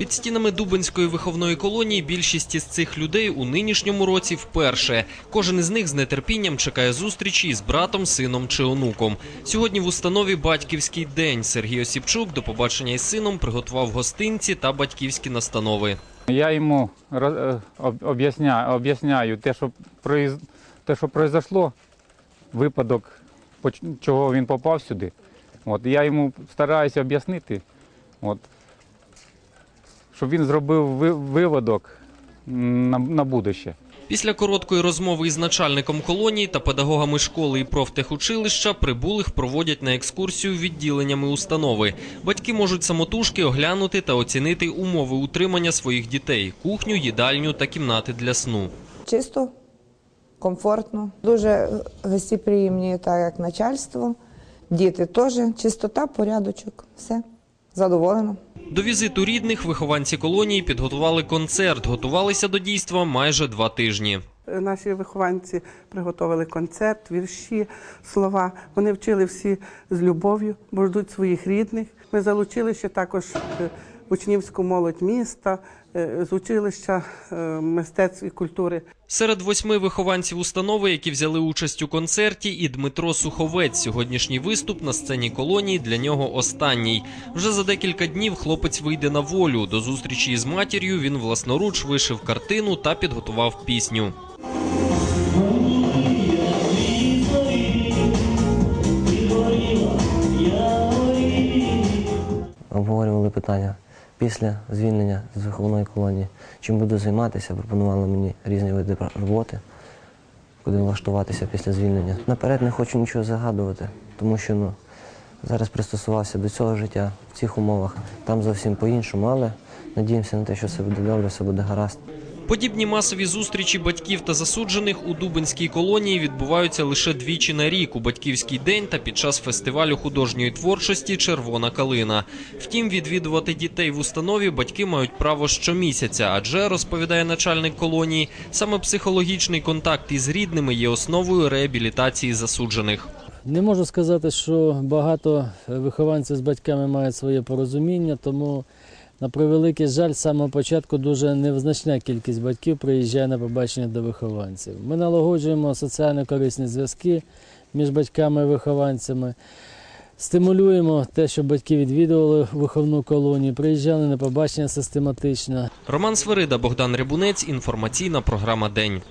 Під стінами Дубинської виховної колонії більшість із цих людей у нинішньому році вперше. Кожен із них з нетерпінням чекає зустрічі із братом, сином чи онуком. Сьогодні в установі батьківський день. Сергій Осіпчук до побачення із сином приготував гостинці та батьківські настанови. Я йому е, об'ясняю, те, що те, що произошло, випадок, чого він попав сюди. От, я йому стараюся об'яснити, от, щоб він зробив ви- виводок на, на будуще. Після короткої розмови із начальником колонії та педагогами школи і профтехучилища прибулих проводять на екскурсію відділеннями установи. Батьки можуть самотужки оглянути та оцінити умови утримання своїх дітей: кухню, їдальню та кімнати для сну. Чисто, комфортно, дуже гостеприємні, так як начальство. Діти теж, чистота, порядочок, все. Задоволено. До візиту рідних вихованці колонії підготували концерт. Готувалися до дійства майже два тижні. Наші вихованці приготували концерт, вірші, слова. Вони вчили всі з любов'ю, бо ждуть своїх рідних. Ми залучили ще також е, учнівську молодь міста, е, з училища е, мистецтв і культури. Серед восьми вихованців установи, які взяли участь у концерті, і Дмитро Суховець. Сьогоднішній виступ на сцені колонії для нього останній. Вже за декілька днів хлопець вийде на волю. До зустрічі із матір'ю він власноруч вишив картину та підготував пісню. обговорювали питання після звільнення з виховної колонії. Чим буду займатися, пропонували мені різні види роботи, куди влаштуватися після звільнення. Наперед не хочу нічого загадувати, тому що ну, зараз пристосувався до цього життя в цих умовах. Там зовсім по-іншому, але надіємося на те, що все буде добре, все буде гаразд. Подібні масові зустрічі батьків та засуджених у Дубинській колонії відбуваються лише двічі на рік у батьківський день та під час фестивалю художньої творчості Червона калина. Втім, відвідувати дітей в установі батьки мають право щомісяця, адже розповідає начальник колонії, саме психологічний контакт із рідними є основою реабілітації засуджених. Не можу сказати, що багато вихованців з батьками мають своє порозуміння, тому на превеликий жаль, з самого початку дуже незначна кількість батьків приїжджає на побачення до вихованців. Ми налагоджуємо соціально корисні зв'язки між батьками і вихованцями. Стимулюємо те, щоб батьки відвідували виховну колонію, приїжджали на побачення систематично. Роман Свирида, Богдан Рябунець. Інформаційна програма День.